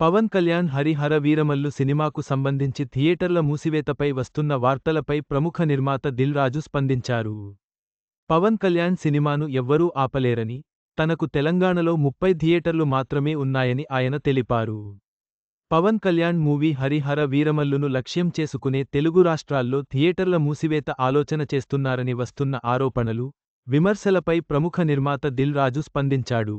పవన్ కళ్యాణ్ హరిహర వీరమల్లు సినిమాకు సంబంధించి థియేటర్ల మూసివేతపై వస్తున్న వార్తలపై ప్రముఖ నిర్మాత దిల్ రాజు స్పందించారు. పవన్ కళ్యాణ్ సినిమాను ఎవ్వరూ ఆపలేరని తనకు తెలంగాణలో ముప్పై థియేటర్లు మాత్రమే ఉన్నాయని ఆయన తెలిపారు. పవన్ కళ్యాణ్ మూవీ హరిహర వీరమల్లును లక్ష్యం చేసుకునే తెలుగు రాష్ట్రాల్లో థియేటర్ల మూసివేత ఆలోచన చేస్తున్నారని వస్తున్న ఆరోపణలు విమర్శలపై ప్రముఖ నిర్మాత దిల్ రాజు స్పందించాడు.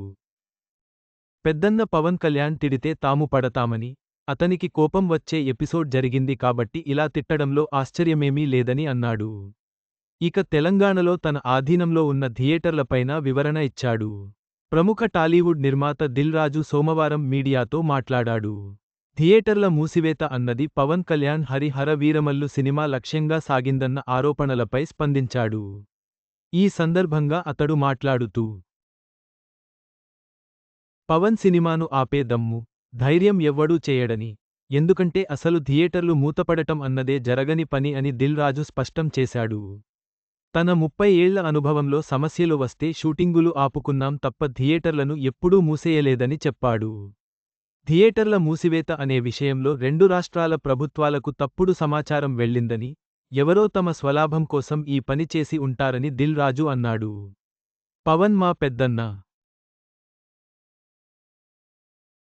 పెద్దన్న పవన్ కళ్యాణ్ తిడితే తాము పడతామని అతనికి కోపం వచ్చే ఎపిసోడ్ జరిగింది కాబట్టి ఇలా తిట్టడంలో ఆశ్చర్యమేమీ లేదని అన్నాడు. ఇక తెలంగాణలో తన ఆధీనంలో ఉన్న థియేటర్లపైన వివరణ ఇచ్చాడు. ప్రముఖ టాలీవుడ్ నిర్మాత దిల్ రాజు సోమవారం మీడియాతో మాట్లాడాడు. థియేటర్ల మూసివేత అన్నది పవన్ కళ్యాణ్ హరిహర వీరమల్లు సినిమా లక్ష్యంగా సాగిందన్న ఆరోపణలపై స్పందించాడు. ఈ సందర్భంగా అతడు మాట్లాడుతూ పవన్ సినిమాను ఆపే దమ్ము ధైర్యం ఎవ్వడూ చేయడని ఎందుకంటే అసలు థియేటర్లు మూతపడటం అన్నదే జరగని పని అని దిల్ రాజు స్పష్టం చేశాడు. తన ముప్పై ఏళ్ళ అనుభవంలో సమస్యలు వస్తే షూటింగులు ఆపుకున్నాం తప్ప థియేటర్లను ఎప్పుడూ మూసేయలేదని చెప్పాడు. థియేటర్ల మూసివేత అనే విషయంలో రెండు రాష్ట్రాల ప్రభుత్వాలకు తప్పుడు సమాచారం వెళ్ళిందని ఎవరో తమ స్వలాభం కోసం ఈ పని చేసి ఉంటారని దిల్ రాజు అన్నాడు. పవన్ మా పెద్దన్నా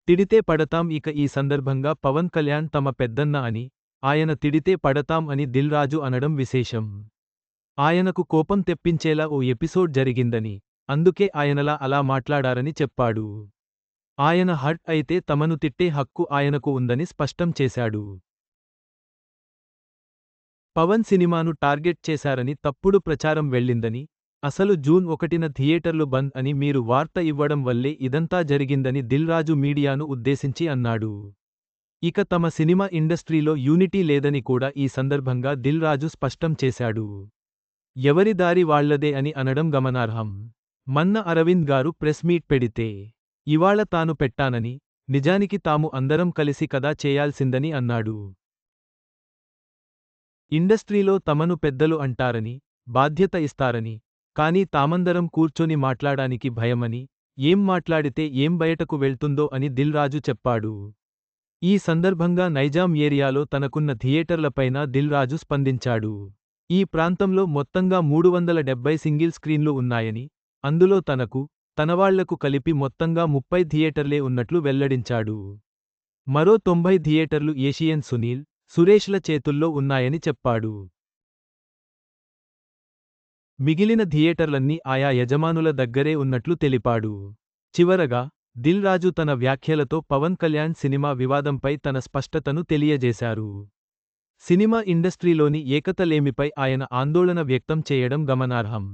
తిడితే పడతాం ఇక ఈ సందర్భంగా పవన్ కళ్యాణ్ తమ పెద్దన్న అని ఆయన తిడితే పడతాం అని దిల్ రాజు అనడం విశేషం. ఆయనకు కోపం తెప్పించేలా ఓ ఎపిసోడ్ జరిగిందని అందుకే ఆయనలా అలా మాట్లాడారని చెప్పాడు. ఆయన హర్ట్ అయితే తమను తిట్టే హక్కు ఆయనకు ఉందని స్పష్టం చేశాడు. పవన్ సినిమాను టార్గెట్ చేశారని తప్పుడు ప్రచారం వెళ్ళిందని అసలు జూన్ ఒకటిన థియేటర్లు బంద్ అని మీరు వార్త ఇవ్వడం వల్లే ఇదంతా జరిగిందని దిల్ రాజు మీడియాను ఉద్దేశించి అన్నాడు. ఇక తమ సినిమా ఇండస్ట్రీలో యూనిటీ లేదని కూడా ఈ సందర్భంగా దిల్ రాజు స్పష్టం చేశాడు. ఎవరి దారి వాళ్ళదే అని అనడం గమనార్హం. మన్న అరవింద్ గారు ప్రెస్ మీట్ పెడితే ఇవాళ తాను పెట్టానని నిజానికి తాము అందరం కలిసి కదా చేయాల్సిందని అన్నాడు. ఇండస్ట్రీలో తమను పెద్దలు అంటారని బాధ్యత ఇస్తారని కానీ తామందరం కూర్చొని మాట్లాడానికి భయమని ఏం మాట్లాడితే ఏం బయటకు వెళ్తుందో అని దిల్ రాజు చెప్పాడు. ఈ సందర్భంగా నైజాం ఏరియాలో తనకున్న థియేటర్లపైన దిల్ రాజు స్పందించాడు. ఈ ప్రాంతంలో మొత్తంగా మూడు వందల డెబ్బై సింగిల్ స్క్రీన్లు ఉన్నాయని అందులో తనకు తనవాళ్ళకు కలిపి మొత్తంగా ముప్పై థియేటర్లే ఉన్నట్లు వెల్లడించాడు. మరో తొంభై థియేటర్లు ఏషియన్ సునీల్ సురేష్ల చేతుల్లో ఉన్నాయని చెప్పాడు. మిగిలిన థియేటర్లన్నీ ఆయా యజమానుల దగ్గరే ఉన్నట్లు తెలిపాడు. చివరగా దిల్ రాజు తన వ్యాఖ్యలతో పవన్ కళ్యాణ్ సినిమా వివాదంపై తన స్పష్టతను తెలియజేశారు. సినిమా ఇండస్ట్రీలోని ఏకతలేమిపై ఆయన ఆందోళన వ్యక్తం చేయడం గమనార్హం.